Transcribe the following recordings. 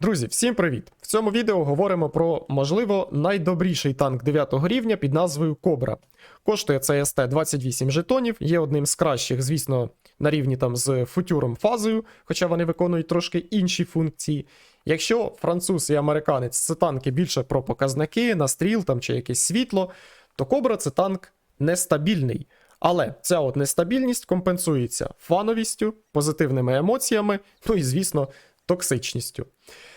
Друзі, всім привіт! В цьому відео говоримо про, можливо, найдобріший танк 9 рівня під назвою Кобра. Коштує цей СТ 28 жетонів, є одним з кращих, звісно, на рівні там з футюром фазою, хоча вони виконують трошки інші функції. Якщо француз і американець це танки більше про показники, настріл там чи якесь світло, то Кобра це танк нестабільний. Але ця от нестабільність компенсується фановістю, позитивними емоціями, ну і, звісно, токсичністю.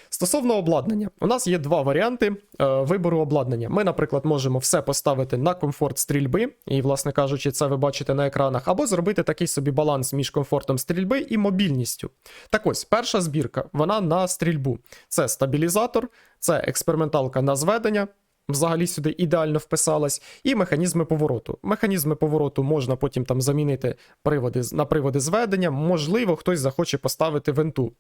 Стосовно обладнання, у нас є два варіанти е, вибору обладнання. Ми, наприклад, можемо все поставити на комфорт стрільби, і, власне кажучи, це ви бачите на екранах, або зробити такий собі баланс між комфортом стрільби і мобільністю. Так ось, перша збірка, вона на стрільбу. Це стабілізатор, це експерименталка на зведення. Взагалі сюди ідеально вписалась, і механізми повороту. Механізми повороту можна потім там замінити приводи на приводи зведення. Можливо, хтось захоче поставити винту.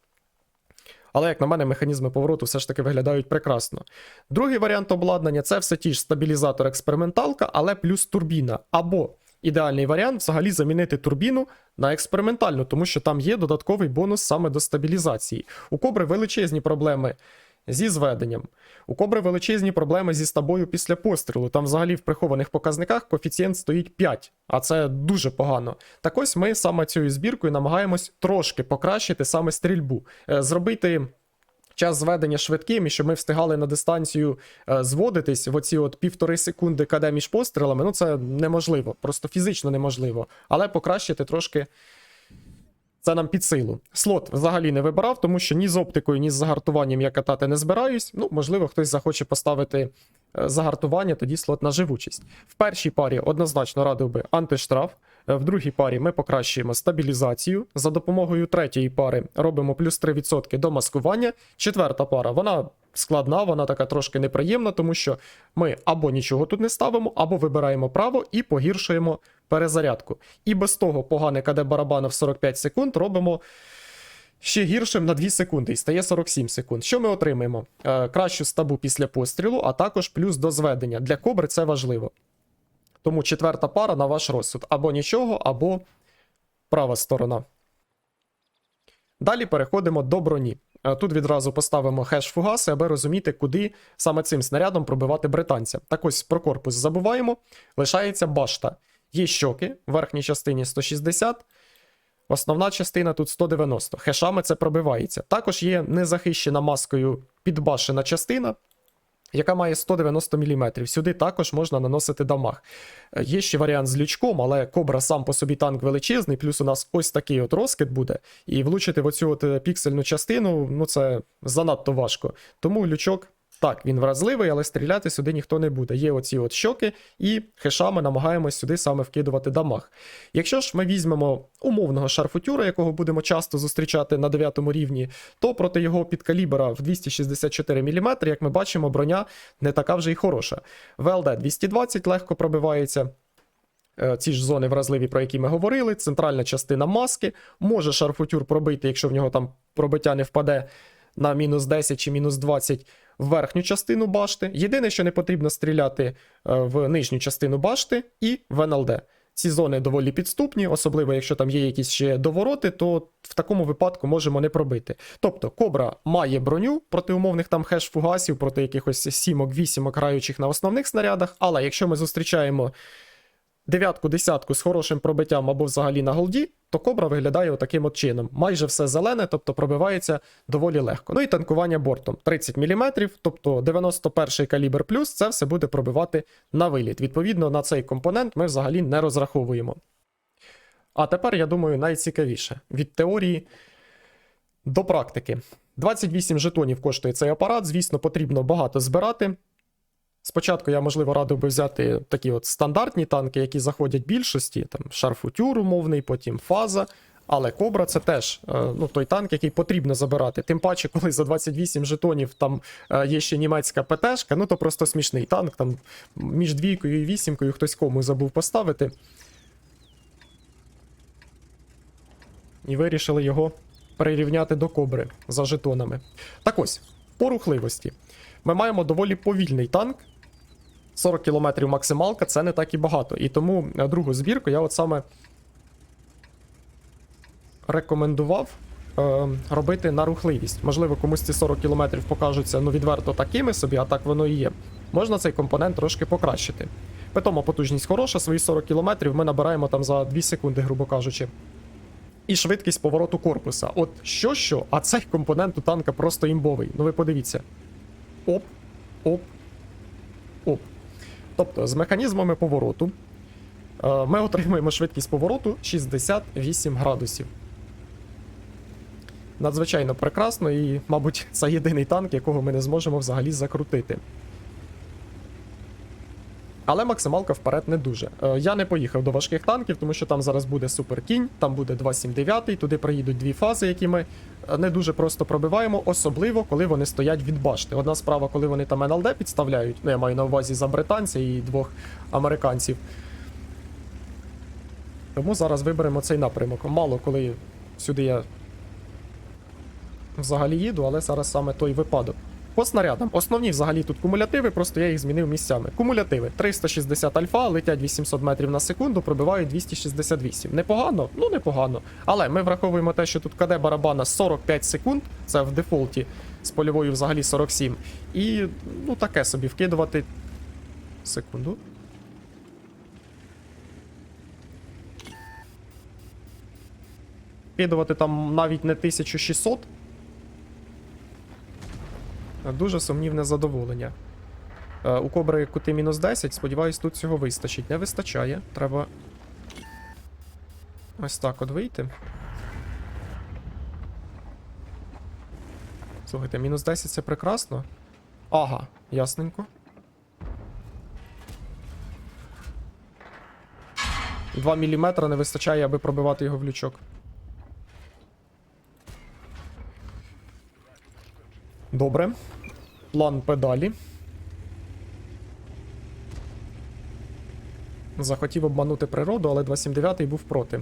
Але, як на мене, механізми повороту все ж таки виглядають прекрасно. Другий варіант обладнання це все ті ж стабілізатор експерименталка, але плюс турбіна. Або ідеальний варіант взагалі замінити турбіну на експериментальну, тому що там є додатковий бонус саме до стабілізації. У кобри величезні проблеми. Зі зведенням. У кобри величезні проблеми зі стабою після пострілу. Там взагалі в прихованих показниках коефіцієнт стоїть 5, а це дуже погано. Так ось ми саме цією збіркою намагаємось трошки покращити саме стрільбу, Е, зробити. Час зведення швидким, і щоб ми встигали на дистанцію е, зводитись в оці от півтори секунди КД між пострілами, ну це неможливо, просто фізично неможливо. Але покращити трошки це нам під силу. Слот взагалі не вибирав, тому що ні з оптикою, ні з загартуванням я катати не збираюсь. Ну, можливо, хтось захоче поставити е, загартування, тоді слот на живучість. В першій парі однозначно радив би антиштраф. Е, В другій парі ми покращуємо стабілізацію. За допомогою третьої пари робимо плюс 3% до маскування. Четверта пара, вона складна, вона така трошки неприємна, тому що ми або нічого тут не ставимо, або вибираємо право і погіршуємо перезарядку. І без того погане КД барабана в 45 секунд робимо. Ще гіршим на 2 секунди і стає 47 секунд. Що ми отримаємо? Е, кращу стабу після пострілу, а також плюс до зведення. Для кобри це важливо. Тому четверта пара на ваш розсуд. Або нічого, або права сторона. Далі переходимо до броні. Е, Тут відразу поставимо хеш фугаси, аби розуміти, куди саме цим снарядом пробивати британця. Так ось про корпус забуваємо. Лишається башта. Є щоки, в верхній частині 160, основна частина тут 190. Хешами це пробивається. Також є незахищена маскою підбашена частина, яка має 190 мм. Сюди також можна наносити дамаг. Е, Є ще варіант з лючком, але Кобра сам по собі танк величезний, плюс у нас ось такий от розкид буде. І влучити в оцю от е, піксельну частину, ну це занадто важко. Тому лючок. Так, він вразливий, але стріляти сюди ніхто не буде. Є оці от щоки, і хешами намагаємось сюди саме вкидувати дамаг. Якщо ж ми візьмемо умовного шарфутюра, якого будемо часто зустрічати на 9 рівні, то проти його підкалібера в 264 мм, як ми бачимо, броня не така вже й хороша. ВЛД 220 легко пробивається. Е, Ці ж зони вразливі, про які ми говорили, центральна частина маски. Може шарфутюр пробити, якщо в нього там пробиття не впаде на мінус 10 чи мінус 20 в верхню частину башти. Єдине, що не потрібно стріляти е, в нижню частину башти і в НЛД. Ці зони доволі підступні, особливо якщо там є якісь ще довороти, то в такому випадку можемо не пробити. Тобто Кобра має броню проти умовних там хеш-фугасів, проти якихось сімок, вісімок граючих на основних снарядах, але якщо ми зустрічаємо дев'ятку, десятку з хорошим пробиттям або взагалі на голді, то кобра виглядає отаким от чином. Майже все зелене, тобто пробивається доволі легко. Ну і танкування бортом 30 мм, тобто 91 калібр плюс, це все буде пробивати на виліт. Відповідно, на цей компонент ми взагалі не розраховуємо. А тепер, я думаю, найцікавіше від теорії до практики. 28 жетонів коштує цей апарат. Звісно, потрібно багато збирати. Спочатку я, можливо, радив би взяти такі от стандартні танки, які заходять більшості, там шарфутюр умовний, потім фаза. Але Кобра це теж е, ну, той танк, який потрібно забирати. Тим паче, коли за 28 жетонів там е, є ще німецька ПТшка, ну то просто смішний танк. Там між двійкою і вісімкою хтось кому забув поставити. І вирішили його прирівняти до кобри за жетонами. Так ось, по рухливості. Ми маємо доволі повільний танк. 40 км максималка це не так і багато. І тому е, другу збірку я от саме рекомендував е, робити на рухливість. Можливо, комусь ці 40 км покажуться ну, відверто такими собі, а так воно і є. Можна цей компонент трошки покращити. Питомо потужність хороша, свої 40 км ми набираємо там за 2 секунди, грубо кажучи. І швидкість повороту корпуса. От що що, а цей компонент у танка просто імбовий. Ну ви подивіться. Оп, оп, оп. Тобто з механізмами повороту е, ми отримуємо швидкість повороту 68 градусів. Надзвичайно прекрасно, і, мабуть, це єдиний танк, якого ми не зможемо взагалі закрутити. Але максималка вперед не дуже. Е, я не поїхав до важких танків, тому що там зараз буде суперкінь, там буде 279, туди приїдуть дві фази, які ми е, не дуже просто пробиваємо, особливо коли вони стоять від башти. Одна справа, коли вони там НЛД підставляють, ну я маю на увазі за британця і двох американців. Тому зараз виберемо цей напрямок. Мало коли сюди я взагалі їду, але зараз саме той випадок. По снарядам. Основні взагалі тут кумулятиви, просто я їх змінив місцями. Кумулятиви 360 альфа, летять 800 метрів на секунду, пробивають 268. Непогано? Ну непогано. Але ми враховуємо те, що тут КД барабана 45 секунд, це в дефолті, з польовою взагалі 47. І ну таке собі вкидувати. Секунду. Вкидувати там навіть не 1600. Дуже сумнівне задоволення. Е, у кобри кути мінус 10, сподіваюсь, тут цього вистачить. Не вистачає. Треба. Ось так от вийти. Слухайте, мінус 10 це прекрасно. Ага, ясненько. Два міліметра не вистачає, аби пробивати його в лючок. Добре. План педалі. Захотів обманути природу, але 279 був проти.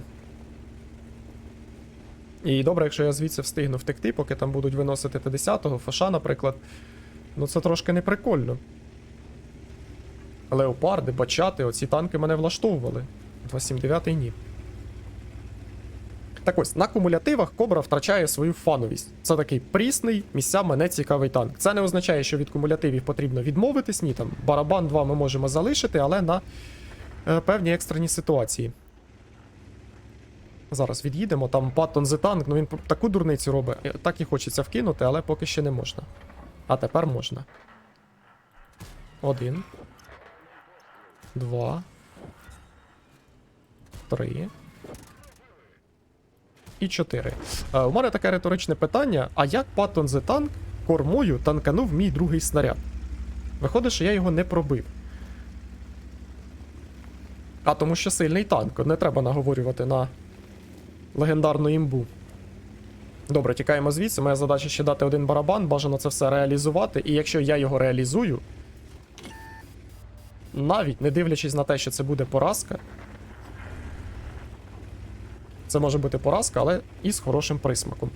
І добре, якщо я звідси встигну втекти, поки там будуть виносити Т-10, Фаша, наприклад. Ну це трошки неприкольно. Леопарди, бачати, оці танки мене влаштовували. 279 ні. Так ось, на кумулятивах Кобра втрачає свою фановість. Це такий прісний, місцями не цікавий танк. Це не означає, що від кумулятивів потрібно відмовитись, ні там барабан 2 ми можемо залишити, але на е, певні екстрені ситуації. Зараз від'їдемо, там Паттон The Tank, ну він таку дурницю робить. Е, Так і хочеться вкинути, але поки ще не можна. А тепер можна. Один. Два. Три і 4. Е, у мене таке риторичне питання: а як Паттон The Tank кормою танканув мій другий снаряд? Виходить, що я його не пробив. А тому що сильний танк, не треба наговорювати на легендарну імбу. Добре, тікаємо звідси. Моя задача ще дати один барабан, бажано це все реалізувати. І якщо я його реалізую, навіть не дивлячись на те, що це буде поразка, це може бути поразка, але і з хорошим присмаком.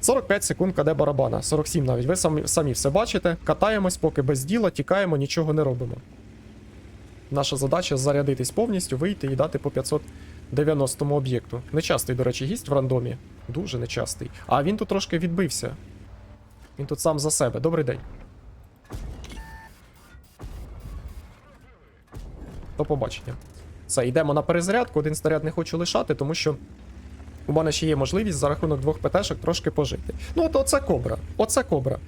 45 секунд КД барабана, 47 навіть. Ви самі, самі все бачите. Катаємось, поки без діла, тікаємо, нічого не робимо. Наша задача зарядитись повністю, вийти і дати по 590 об'єкту. Нечастий, до речі, гість в рандомі. Дуже нечастий. А він тут трошки відбився. Він тут сам за себе. Добрий день. До побачення. Все, йдемо на перезарядку. Один снаряд не хочу лишати, тому що у мене ще є можливість за рахунок двох ПТшок трошки пожити. Ну, от оце кобра. Оце кобра.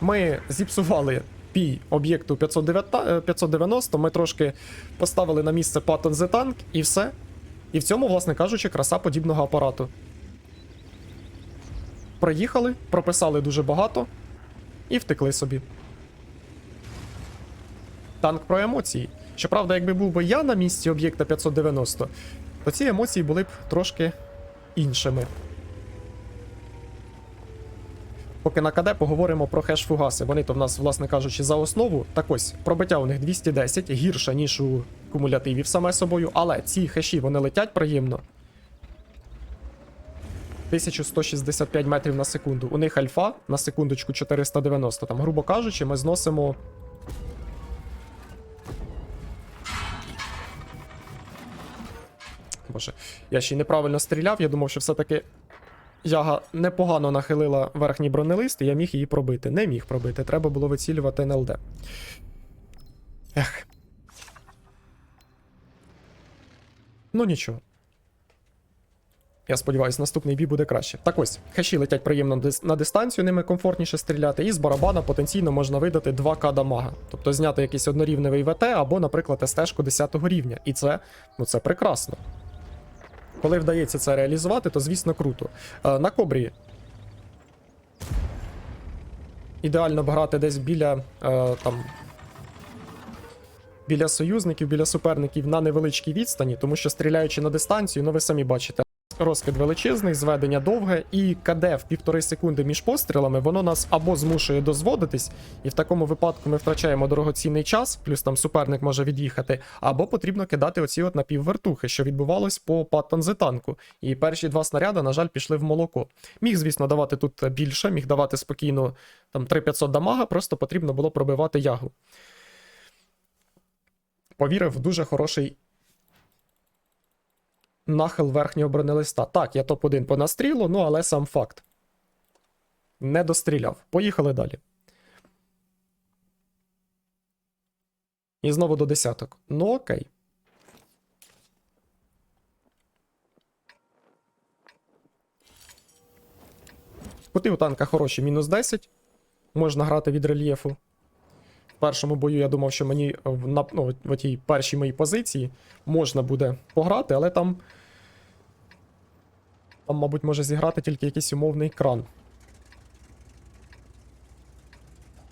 Ми зіпсували пій об'єкту 590, ми трошки поставили на місце Patton The Tank і все. І в цьому, власне кажучи, краса подібного апарату. Проїхали, прописали дуже багато і втекли собі. Танк про емоції. Щоправда, якби був би я на місці об'єкта 590, то ці емоції були б трошки іншими. Поки на КД поговоримо про хеш-фугаси. Вони то в нас, власне кажучи, за основу. Так ось, пробиття у них 210, гірше, ніж у кумулятивів саме собою, але ці хеші вони летять приємно. 1165 метрів на секунду. У них альфа на секундочку 490. Там, грубо кажучи, ми зносимо Боже, я ще й неправильно стріляв, я думав, що все-таки яга непогано нахилила верхній бронелист, і я міг її пробити. Не міг пробити, треба було вицілювати НЛД. Ех. Ну нічого. Я сподіваюся, наступний бій буде краще. Так ось, хеші летять приємно на дистанцію, ними комфортніше стріляти, і з барабана потенційно можна видати 2К дамага. Тобто зняти якийсь однорівневий ВТ або, наприклад, СТ-шку 10 рівня. І це, ну це прекрасно. Коли вдається це реалізувати, то звісно круто. Е, на кобрі. Ідеально грати десь біля е, там. Біля союзників, біля суперників на невеличкій відстані, тому що стріляючи на дистанцію, ну ви самі бачите, розкид величезний, зведення довге, і КД в півтори секунди між пострілами, воно нас або змушує дозводитись, і в такому випадку ми втрачаємо дорогоцінний час, плюс там суперник може від'їхати, або потрібно кидати оці от напіввертухи, що відбувалось по паттон танку. І перші два снаряди, на жаль, пішли в молоко. Міг, звісно, давати тут більше, міг давати спокійно там 3500 дамага, просто потрібно було пробивати ягу. Повірив дуже хороший нахил верхнього бронелиста. Так, я топ-1 по настрілу, ну але сам факт. Не достріляв. Поїхали далі. І знову до десяток. Ну окей. Кути у танка хороші, мінус 10. Можна грати від рельєфу. Першому бою я думав, що мені в, на, ну, в тій першій моїй позиції можна буде пограти, але там. Там, мабуть, може зіграти тільки якийсь умовний кран.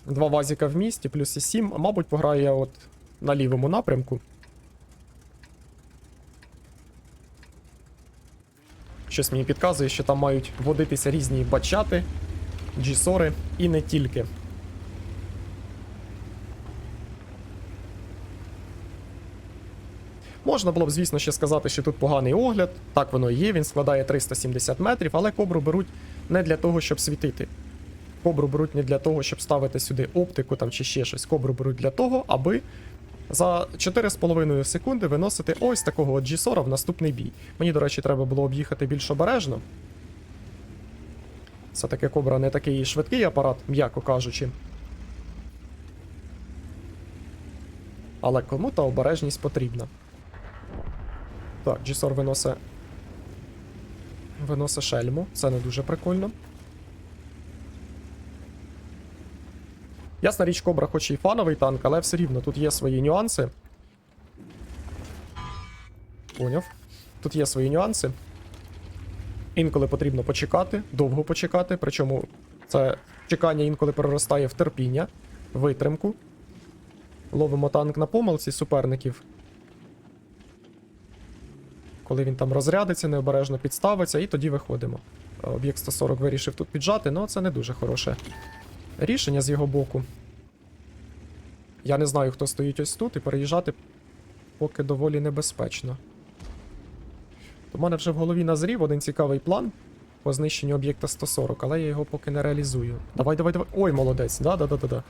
Два вазіка в місті, плюс і 7. А мабуть, пограю я от на лівому напрямку. Щось мені підказує, що там мають водитися різні бачати, джісори і не тільки. Можна було б, звісно, ще сказати, що тут поганий огляд. Так воно і є, він складає 370 метрів, але кобру беруть не для того, щоб світити. Кобру беруть не для того, щоб ставити сюди оптику там чи ще щось. Кобру беруть для того, аби за 4,5 секунди виносити ось такого от G40 в наступний бій. Мені, до речі, треба було об'їхати більш обережно. Це таки кобра не такий швидкий апарат, м'яко кажучи. Але кому та обережність потрібна. Так, G40 виносить. Виносить шельму. Це не дуже прикольно. Ясна річ, Кобра, хоч і фановий танк, але все рівно тут є свої нюанси. Поняв. Тут є свої нюанси. Інколи потрібно почекати, довго почекати, причому це чекання інколи переростає в терпіння, витримку. Ловимо танк на помилці суперників. Коли він там розрядиться, необережно підставиться, і тоді виходимо. Об'єкт 140 вирішив тут піджати, але це не дуже хороше рішення з його боку. Я не знаю, хто стоїть ось тут, і переїжджати поки доволі небезпечно. У мене вже в голові назрів один цікавий план по знищенню об'єкта 140, але я його поки не реалізую. Давай, давай, давай. Ой, молодець. Да-да-да-да-да.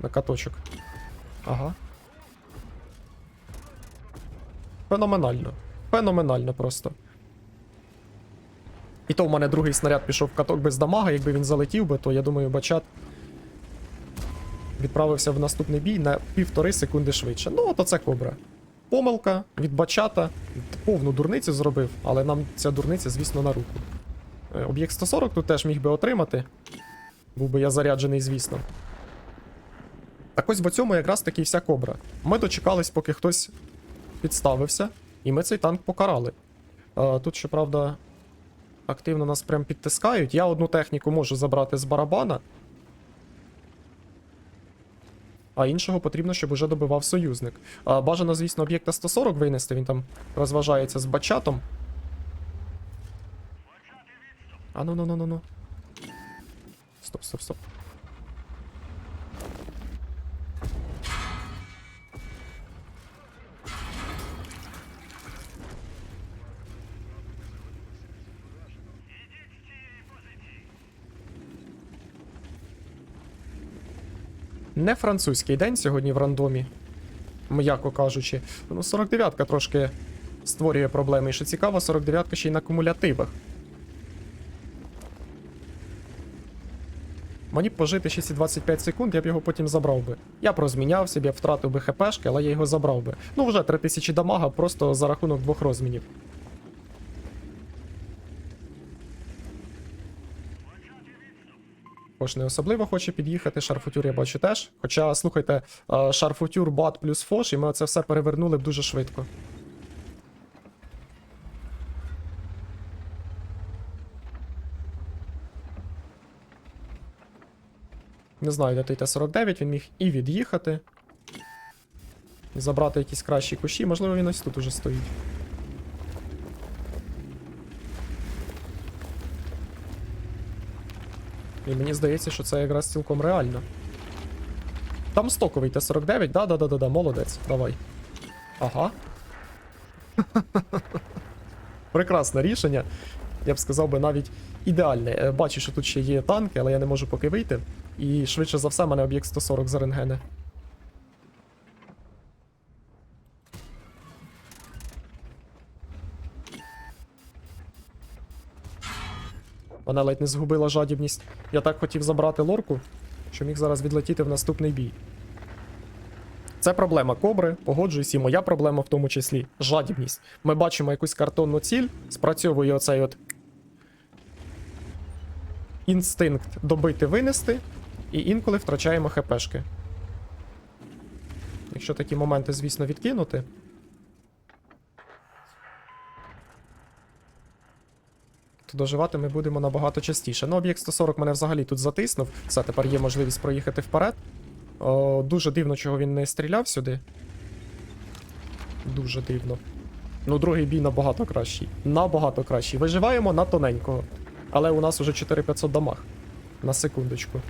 На каточок. Ага. Феноменально. Феноменально просто. І то в мене другий снаряд пішов в каток без дамага. Якби він залетів би, то я думаю, бачат відправився в наступний бій на півтори секунди швидше. Ну, от оце кобра. Помилка від бачата. Повну дурницю зробив, але нам ця дурниця, звісно, на руку. Е, Об'єкт 140 тут теж міг би отримати. Був би я заряджений, звісно. Так ось в цьому якраз таки вся кобра. Ми дочекались, поки хтось підставився, і ми цей танк покарали. Е, Тут, щоправда, активно нас прям підтискають. Я одну техніку можу забрати з барабана. А іншого потрібно, щоб уже добивав союзник. А, бажано, звісно, об'єкта 140 винести, він там розважається з бачатом. А ну ну ну ну ну. Стоп, стоп, стоп. Не французький день сьогодні в рандомі, м'яко кажучи. Ну, 49-ка трошки створює проблеми. І що цікаво, 49-ка ще й на кумулятивах. Мені б пожити 6,25 секунд, я б його потім забрав би. Я б розмінявся, б я б втратив би хпшки, але я його забрав би. Ну вже 3000 дамага просто за рахунок двох розмінів. Також не особливо хоче під'їхати. Шарфутюр я бачу теж. Хоча, слухайте, е, шарфутюр, бат плюс фош, і ми це все перевернули б дуже швидко. Не знаю, де той Т-49, він міг і від'їхати. І забрати якісь кращі кущі. Можливо, він ось тут уже стоїть. І мені здається, що це якраз цілком реально. Там стоковий Т-49, да-да-да-да, молодець, давай. Ага. Прекрасне рішення. Я б сказав би навіть ідеальне. Е, Бачу, що тут ще є танки, але я не можу поки вийти. І швидше за все, мене об'єкт 140 за рентгени. Вона ледь не згубила жадібність. Я так хотів забрати лорку, що міг зараз відлетіти в наступний бій. Це проблема кобри, погоджуюсь, і моя проблема в тому числі жадібність. Ми бачимо якусь картонну ціль, спрацьовує оцей от інстинкт добити винести, і інколи втрачаємо хпшки. Якщо такі моменти, звісно, відкинути. Доживати ми будемо набагато частіше. Ну, об'єкт 140 мене взагалі тут затиснув. Все, тепер є можливість проїхати вперед. О, дуже дивно, чого він не стріляв сюди. Дуже дивно. Ну, другий бій набагато кращий. Набагато кращий. Виживаємо на тоненького. Але у нас уже 4500 дамаг. На секундочку.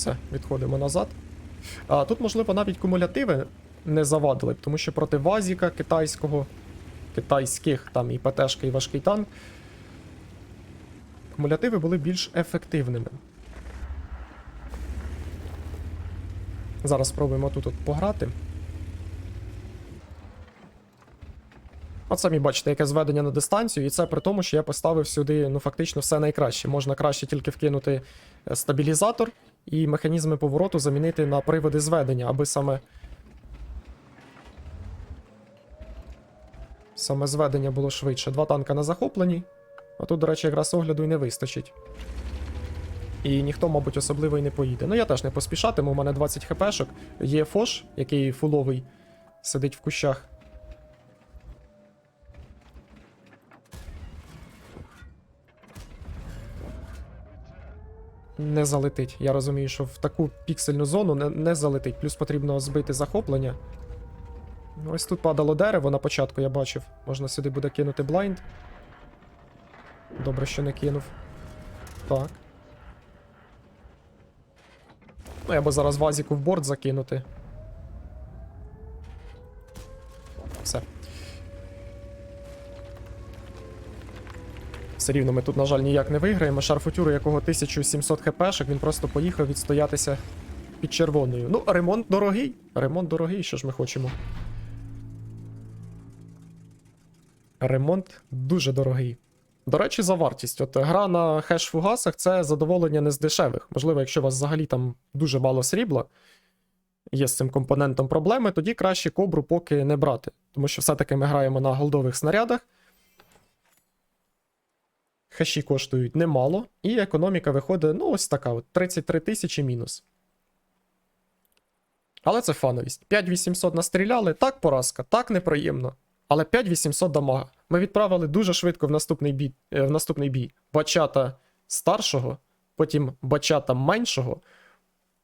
Все, відходимо назад. А, тут, можливо, навіть кумулятиви не завадили б, тому що проти Вазіка китайського, китайських там і ПТшка, і важкий танк. Кумулятиви були більш ефективними. Зараз спробуємо тут от пограти. От самі бачите, яке зведення на дистанцію, і це при тому, що я поставив сюди ну, фактично все найкраще. Можна краще тільки вкинути е, стабілізатор і механізми повороту замінити на приводи зведення, аби саме. Саме зведення було швидше. Два танка на захопленні. А тут, до речі, якраз огляду і не вистачить. І ніхто, мабуть, особливо і не поїде. Ну, я теж не поспішатиму, у мене 20 хпшок. Є Фош, який фуловий, сидить в кущах. Не залетить. Я розумію, що в таку піксельну зону не, не залетить. Плюс потрібно збити захоплення. Ось тут падало дерево на початку, я бачив. Можна сюди буде кинути блайнд. Добре, що не кинув. Так. Ну, я би зараз вазіку в борт закинути. Все. Все рівно ми тут, на жаль, ніяк не виграємо. Шарфутюру, якого 1700 хпшок, він просто поїхав відстоятися під червоною. Ну, ремонт дорогий. Ремонт дорогий, що ж ми хочемо. Ремонт дуже дорогий. До речі, за вартість. От гра на хеш-фугасах це задоволення не з дешевих. Можливо, якщо у вас взагалі там дуже мало срібла, є з цим компонентом проблеми, тоді краще кобру поки не брати. Тому що все-таки ми граємо на голдових снарядах. Хеші коштують немало, і економіка виходить, ну, ось така: от 33 тисячі мінус. Але це фановість. 5800 настріляли, так поразка, так неприємно. Але 5800 дамага. Ми відправили дуже швидко в наступний бій, е, в наступний бій бачата старшого, потім бачата меншого,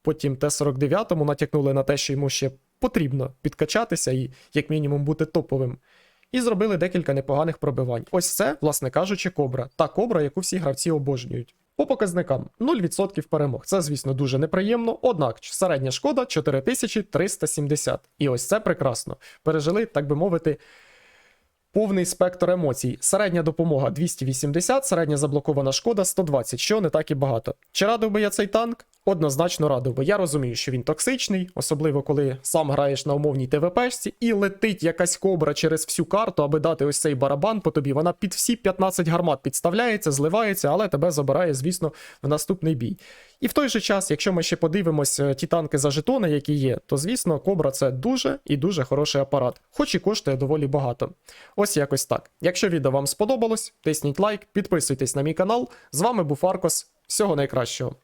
потім Т-49 натякнули на те, що йому ще потрібно підкачатися і, як мінімум, бути топовим. І зробили декілька непоганих пробивань. Ось це, власне кажучи, кобра. Та кобра, яку всі гравці обожнюють. По показникам 0% перемог. Це, звісно, дуже неприємно. Однак середня шкода 4370. І ось це прекрасно. Пережили, так би мовити, повний спектр емоцій. Середня допомога 280, середня заблокована шкода 120, що не так і багато. Чи радив би я цей танк? Однозначно радив би. Я розумію, що він токсичний, особливо коли сам граєш на умовній ТВПшці, і летить якась кобра через всю карту, аби дати ось цей барабан по тобі. Вона під всі 15 гармат підставляється, зливається, але тебе забирає, звісно, в наступний бій. І в той же час, якщо ми ще подивимось е, ті танки за жетони, які є, то звісно, Кобра це дуже і дуже хороший апарат, хоч і коштує доволі багато. Ось якось так. Якщо відео вам сподобалось, тисніть лайк, підписуйтесь на мій канал. З вами був Аркос. Всього найкращого.